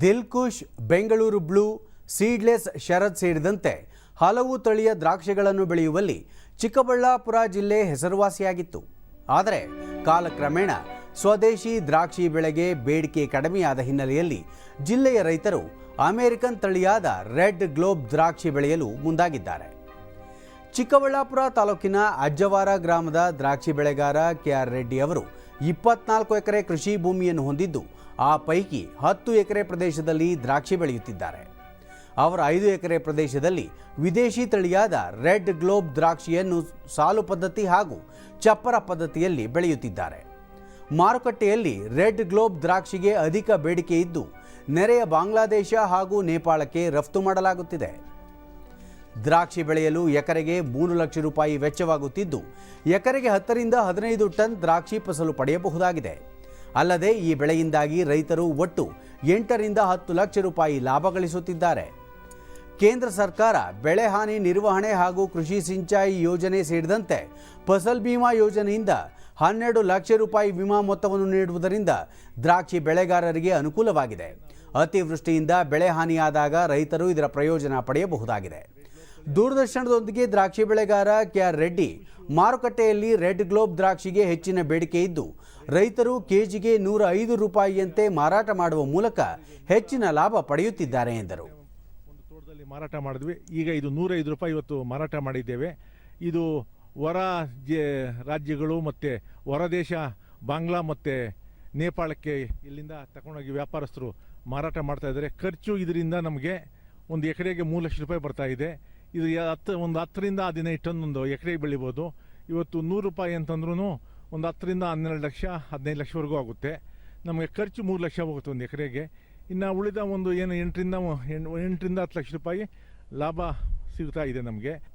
Dilkush, Bengaluru blue, seedless Sharad ಸೇರಿದಂತೆ ಹಲವು ತಳಿಯ ದ್ರಾಕ್ಷಿಗಳನ್ನು ಬೆಳೆಯುವಲ್ಲಿ ಚಿಕ್ಕಬಳ್ಳಾಪುರ ಜಿಲ್ಲೆ ಹೆಸರುವಾಸಿಯಾಗಿತ್ತು. ಆದರೆ ಕಾಲಕ್ರಮೇಣ ಸ್ವದೇಶಿ ದ್ರಾಕ್ಷಿ ಬೆಳೆಗೆ ಬೇಡಿಕೆ ಕಡಿಮೆಯಾದ ಹಿನ್ನೆಲೆಯಲ್ಲಿ ಜಿಲ್ಲೆಯ ರೈತರು ಅಮೆರಿಕನ್ ತಳಿಯಾದ ರೆಡ್ ಗ್ಲೋಬ್ ದ್ರಾಕ್ಷಿ ಬೆಳೆಯಲು ಮುಂದಾಗಿದ್ದಾರೆ. ಚಿಕ್ಕಬಳ್ಳಾಪುರ ತಾಲೂಕಿನ ಅಜ್ಜವಾರ ಗ್ರಾಮದ ದ್ರಾಕ್ಷಿ ಬೆಳೆಗಾರ ಕೆಆರ್ ರೆಡ್ಡಿ ಅವರು ಇಪ್ಪತ್ನಾಲ್ಕು ಎಕರೆ ಕೃಷಿ ಭೂಮಿಯನ್ನು ಹೊಂದಿದ್ದು, ಆ ಪೈಕಿ ಹತ್ತು ಎಕರೆ ಪ್ರದೇಶದಲ್ಲಿ ದ್ರಾಕ್ಷಿ ಬೆಳೆಯುತ್ತಿದ್ದಾರೆ. ಅವರ ಐದು ಎಕರೆ ಪ್ರದೇಶದಲ್ಲಿ ವಿದೇಶಿ ತಳಿಯಾದ ರೆಡ್ ಗ್ಲೋಬ್ ದ್ರಾಕ್ಷಿಯನ್ನು ಸಾಲು ಪದ್ಧತಿ ಹಾಗೂ ಚಪ್ಪರ ಪದ್ಧತಿಯಲ್ಲಿ ಬೆಳೆಯುತ್ತಿದ್ದಾರೆ. ಮಾರುಕಟ್ಟೆಯಲ್ಲಿ ರೆಡ್ ಗ್ಲೋಬ್ ದ್ರಾಕ್ಷಿಗೆ ಅಧಿಕ ಬೇಡಿಕೆ ಇದ್ದು, ನೆರೆಯ ಬಾಂಗ್ಲಾದೇಶ ಹಾಗೂ ನೇಪಾಳಕ್ಕೆ ರಫ್ತು ಮಾಡಲಾಗುತ್ತಿದೆ. ದ್ರಾಕ್ಷಿ ಬೆಳೆಯಲು ಎಕರೆಗೆ ಮೂರು ಲಕ್ಷ ರೂಪಾಯಿ ವೆಚ್ಚವಾಗುತ್ತಿದ್ದು, ಎಕರೆಗೆ ಹತ್ತರಿಂದ ಹದಿನೈದು ಟನ್ ದ್ರಾಕ್ಷಿ ಫಸಲು ಪಡೆಯಬಹುದಾಗಿದೆ. ಅಲ್ಲದೆ, ಈ ಬೆಳೆಯಿಂದಾಗಿ ರೈತರು ಒಟ್ಟು ಎಂಟರಿಂದ ಹತ್ತು ಲಕ್ಷ ರೂಪಾಯಿ ಲಾಭ ಗಳಿಸುತ್ತಿದ್ದಾರೆ. ಕೇಂದ್ರ ಸರ್ಕಾರ ಬೆಳೆ ಹಾನಿ ನಿರ್ವಹಣೆ ಹಾಗೂ ಕೃಷಿ ಸಿಂಚಾಯಿ ಯೋಜನೆ ಸೇರಿದಂತೆ ಫಸಲ್ ಬಿಮಾ ಯೋಜನೆಯಿಂದ ಹನ್ನೆರಡು ಲಕ್ಷ ರೂಪಾಯಿ ವಿಮಾ ಮೊತ್ತವನ್ನು ನೀಡುವುದರಿಂದ ದ್ರಾಕ್ಷಿ ಬೆಳೆಗಾರರಿಗೆ ಅನುಕೂಲವಾಗಿದೆ. ಅತಿವೃಷ್ಟಿಯಿಂದ ಬೆಳೆ ಹಾನಿಯಾದಾಗ ರೈತರು ಇದರ ಪ್ರಯೋಜನ ಪಡೆಯಬಹುದಾಗಿದೆ. ದೂರದರ್ಶನದೊಂದಿಗೆ ದ್ರಾಕ್ಷಿ ಬೆಳೆಗಾರ ಕೆಆರ್ ರೆಡ್ಡಿ ಮಾರುಕಟ್ಟೆಯಲ್ಲಿ ರೆಡ್ ಗ್ಲೋಬ್ ದ್ರಾಕ್ಷಿಗೆ ಹೆಚ್ಚಿನ ಬೇಡಿಕೆ ಇದ್ದು, ರೈತರು ಕೆಜಿಗೆ ನೂರ ಐದು ರೂಪಾಯಿಯಂತೆ ಮಾರಾಟ ಮಾಡುವ ಮೂಲಕ ಹೆಚ್ಚಿನ ಲಾಭ ಪಡೆಯುತ್ತಿದ್ದಾರೆ ಎಂದರು. ಮಾರಾಟ ಮಾಡಿದ್ವಿ. ಈಗ ಇದು ನೂರೈದು ರೂಪಾಯಿ ಇವತ್ತು ಮಾರಾಟ ಮಾಡಿದ್ದೇವೆ. ಇದು ಹೊರ ರಾಜ್ಯಗಳು ಮತ್ತು ಹೊರದೇಶ ಬಾಂಗ್ಲಾ ಮತ್ತು ನೇಪಾಳಕ್ಕೆ ಇಲ್ಲಿಂದ ತಗೊಂಡೋಗಿ ವ್ಯಾಪಾರಸ್ಥರು ಮಾರಾಟ ಮಾಡ್ತಾ ಇದ್ದಾರೆ. ಖರ್ಚು ಇದರಿಂದ ನಮಗೆ ಒಂದು ಎಕರೆಗೆ ಮೂರು ಲಕ್ಷ ರೂಪಾಯಿ ಬರ್ತಾ ಇದೆ. ಇದು ಹತ್ತು, ಒಂದು ಹತ್ತರಿಂದ ಹದಿನೈದು ಟನ್ ಒಂದು ಎಕರೆಗೆ ಬೆಳಿಬೋದು. ಇವತ್ತು ನೂರು ರೂಪಾಯಿ ಅಂತಂದ್ರೂ ಒಂದು ಹತ್ತರಿಂದ ಹನ್ನೆರಡು ಲಕ್ಷ, ಹದಿನೈದು ಲಕ್ಷವರೆಗೂ ಆಗುತ್ತೆ. ನಮಗೆ ಖರ್ಚು ಮೂರು ಲಕ್ಷ ಹೋಗುತ್ತೆ ಒಂದು ಎಕರೆಗೆ. ಇನ್ನು ಉಳಿದ ಒಂದು ಏನು ಎಂಟರಿಂದ, ಎಂಟು- ಎಂಟರಿಂದ ಹತ್ತು ಲಕ್ಷ ರೂಪಾಯಿ ಲಾಭ ಸಿಗ್ತಾ ಇದೆ ನಮಗೆ.